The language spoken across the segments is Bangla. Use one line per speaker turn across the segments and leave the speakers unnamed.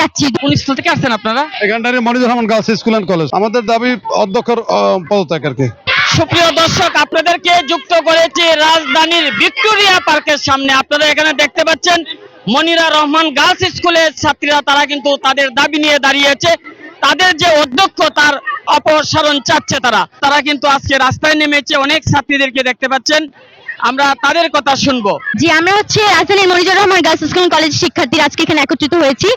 যাচ্ছি।
কোন স্কুল থেকে আসছেন আপনারা?
এখানটারে Monijur Rahman girls school and college. আমাদের দাবি অধ্যক্ষর পদত্যাগ আর কি।
সুপ্রিয় দর্শক আপনাদেরকে যুক্ত করেছি রাজধানীর ভিক্টোরিয়া পার্কের সামনে। আপনারা এখানে দেখতে পাচ্ছেন মনিরা রহমান গার্লস স্কুলের ছাত্রীরা তারা কিন্তু তাদের দাবি নিয়ে দাঁড়িয়েছে। তাদের যে অধ্যক্ষ তার অপসারণ চাচ্ছে তারা। তারা কিন্তু আজকে রাস্তায় নেমেছে। অনেক ছাত্রীদেরকে দেখতে পাচ্ছেন। আমরা তাদের কথা শুনব।
জি, আমরা হচ্ছে রাজধানীর Monijur Rahman girls school college শিক্ষার্থীরা আজকে এখানে একত্রিত হয়েছি।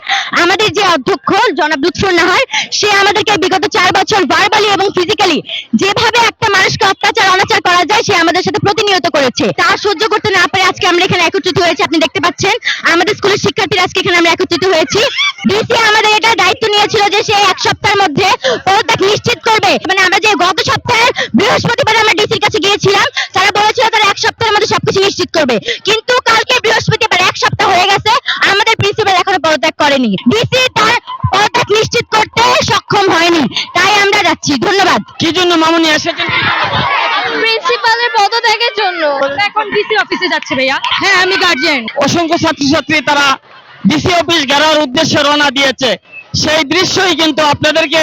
আমাদের যে অধ্যক্ষ জনাব লুৎফর নাহার, সে আমাদেরকে বিগত চার বছর ভার্বালি এবং ফিজিক্যালি যেভাবে একটা মানুষকে অত্যাচার, অনাচার করা যায়, সে আমাদের সাথে প্রতিনিয়ত করেছে। তা সহ্য করতে না পারে আজকে আমরা এখানে একত্রিত হয়েছি, আপনি দেখতে পাচ্ছেন। আমাদের স্কুলের শিক্ষার্থীরা আজকে এখানে আমরা একত্রিত হয়েছি। ডিসি আমাদের এটা দায়িত্ব নিয়েছিল যে সে এক সপ্তাহের মধ্যে পদত্যাগ নিশ্চিত করবে। মানে আমরা যে গত সপ্তাহে বৃহস্পতিবার করবে কিন্তু কালকে বৃহস্পতিবার এক সপ্তাহ হয়ে গেছে আমাদের প্রিন্সিপাল এখনও পদত্যাগ করেনি। ডিসি তার পদত্যাগ নিশ্চিত করতে সক্ষম হয়নি। তাই আমরা যাচ্ছি। ধন্যবাদ।
কি জন্য মামুনি এসেছেন
প্রিন্সিপালের পদত্যাগের জন্য। এখন ডিসি অফিসে যাচ্ছে ভাইয়া। হ্যাঁ আমি গার্জিয়ান
অসংখ্য ছাত্রছাত্রী তারা ডিসি অফিস ঘেরার উদ্দেশ্যে রওনা দিয়েছে। সেই দৃশ্যই কিন্তু আপনাদেরকে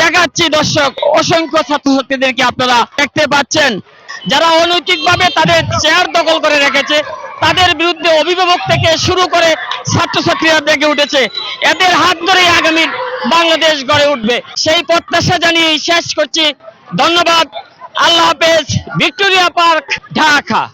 দেখাচ্ছি দর্শক, অসংখ্য ছাত্রছাত্রীদেরকে আপনারা দেখতে পাচ্ছেন। যারা অনৈতিকভাবে তাদের চেয়ার দখল করে রেখেছে, তাদের বিরুদ্ধে অভিভাবক থেকে শুরু করে ছাত্রছাত্রীরা দেখে উঠেছে। এদের হাত ধরে আগামী বাংলাদেশ গড়ে উঠবে। সেই প্রত্যাশা জানিয়ে শেষ করছি। ধন্যবাদ। আল্লাহ হাফেজ। Victoria park, Dhaka.